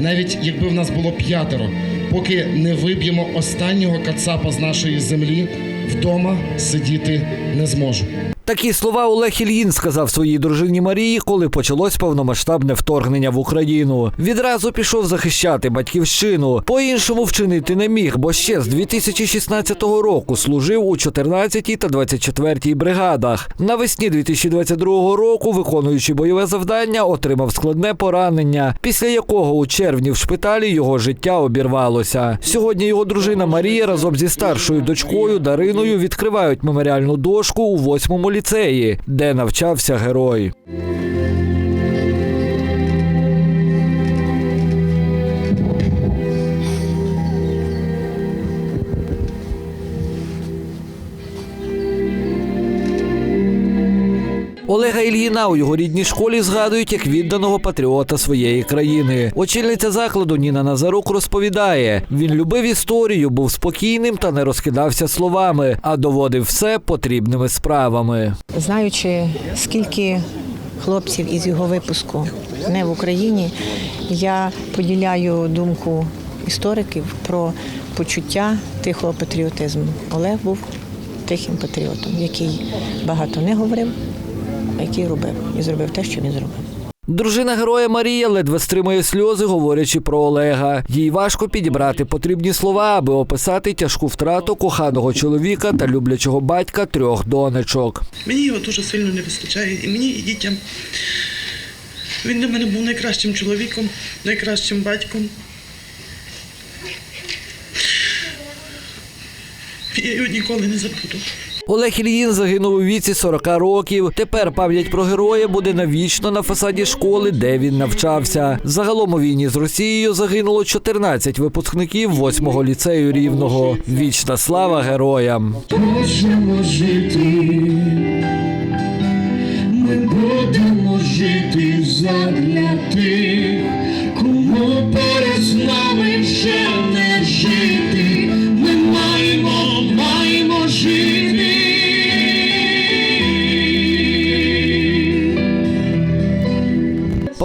навіть якби в нас було п'ятеро, поки не виб'ємо останнього кацапа з нашої землі, вдома сидіти не зможу. Такі слова Олег Ільїн сказав своїй дружині Марії, коли почалось повномасштабне вторгнення в Україну. Відразу пішов захищати батьківщину. По-іншому вчинити не міг, бо ще з 2016 року служив у 14-й та 24-й бригадах. Навесні 2022 року, виконуючи бойове завдання, отримав складне поранення, після якого у червні в шпиталі його життя обірвалося. Сьогодні його дружина Марія разом зі старшою дочкою Дариною відкривають меморіальну дошку у восьмому ліцеї, де навчався герой. Олега Ільїна у його рідній школі згадують як відданого патріота своєї країни. Очільниця закладу Ніна Назарук розповідає: він любив історію, був спокійним та не розкидався словами, а доводив все потрібними справами. Знаючи, скільки хлопців із його випуску не в Україні, я поділяю думку істориків про почуття тихого патріотизму. Олег був тихим патріотом, який багато не говорив, який робив і зробив те, що він зробив. Дружина героя Марія ледве стримує сльози, говорячи про Олега. Їй важко підібрати потрібні слова, аби описати тяжку втрату коханого чоловіка та люблячого батька трьох донечок. Мені його дуже сильно не вистачає. І мені, і дітям. Він для мене був найкращим чоловіком, найкращим батьком. Я його ніколи не забуду. Олег Ільїн загинув у віці 40 років. Тепер пам'ять про героя буде навічно на фасаді школи, де він навчався. Загалом у війні з Росією загинуло 14 випускників 8-го ліцею рівного. Вічна слава героям. Хочемо жити, ми будемо жити задля тих, кому поряд з нами вже